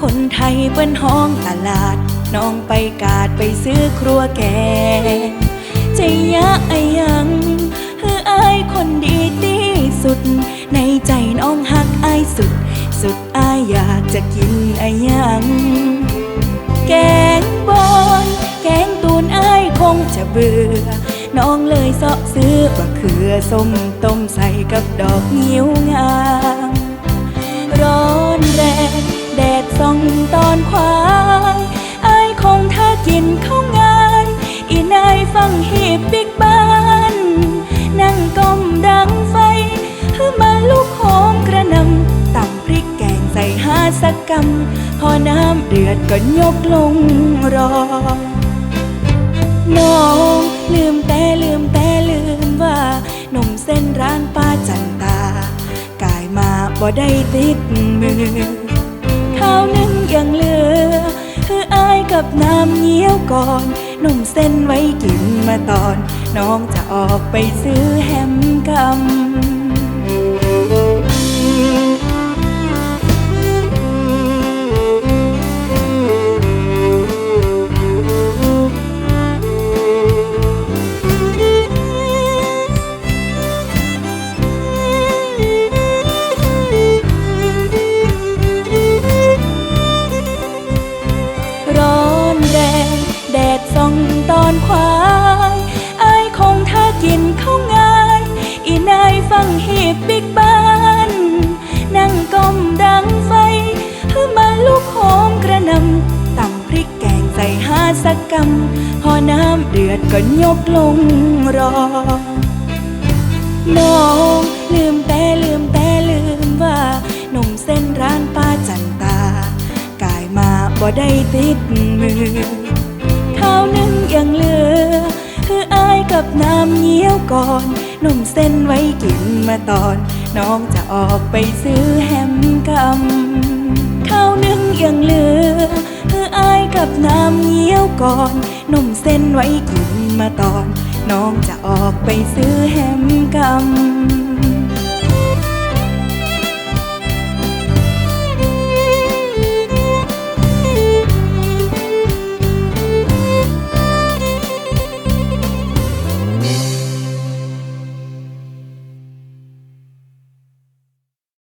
คนไทยเปิ้นห้องตลาด น้องไปกาดไปซื้อครัวแกงใจยะไอยังคืออายคนดีที่สุด ในใจน้องหักอายสุด สุดอายอยากจะกินไอยัง แกงบอนแกงตูนอายคงจะเบื่อน้องเลยเสาะซื้อว่าเขือส้มต้มใส่กับดอกงิ้วงา ส่องตอนควายอายคงถ้ากินข้าวงาน อีนายฟังหีบบิ๊กบ้าน นั่งก้มดังไฟคือมาลูกหอมกระนำตำพริกแกงใส่หาสักกำพอน้ำเดือดก็ยกลงรอน้องลืมแต่ลืมแต่ลืมว่าหนุ่มเส้นร้านป้าจันตา กายมาบ่ได้ติดมือ ข้าวนึ่งยังเหลือคืออายกับน้ำเงี้ยวก่อนนมเส้นไว้กินมาตอน น้องจะออกไปซื้อแฮมกำ งหีบบิ๊กบ้านนั่งก้มดังไฟคือมาลูกหอมกระนำตำพริกแกงใส่หาสักกำพอน้ำเดือดก็ยกลงรอ น้องลืมแต่ลืมแต่ลืมว่าหนุ่มเส้นร้านป้าจันตากายมาบ่ได้ติดมือข้าวนึ่งยังเหลือ คืออายกับน้ำ ก่อนนมเส้นไว้กินมาตอน น้องจะออกไปซื้อแฮมกำข้าวนึ่งยังเหลือเพื่ออายกับน้ำเงี้ยวก่อนนมเส้นไว้กินมาตอน น้องจะออกไปซื้อแฮมกำ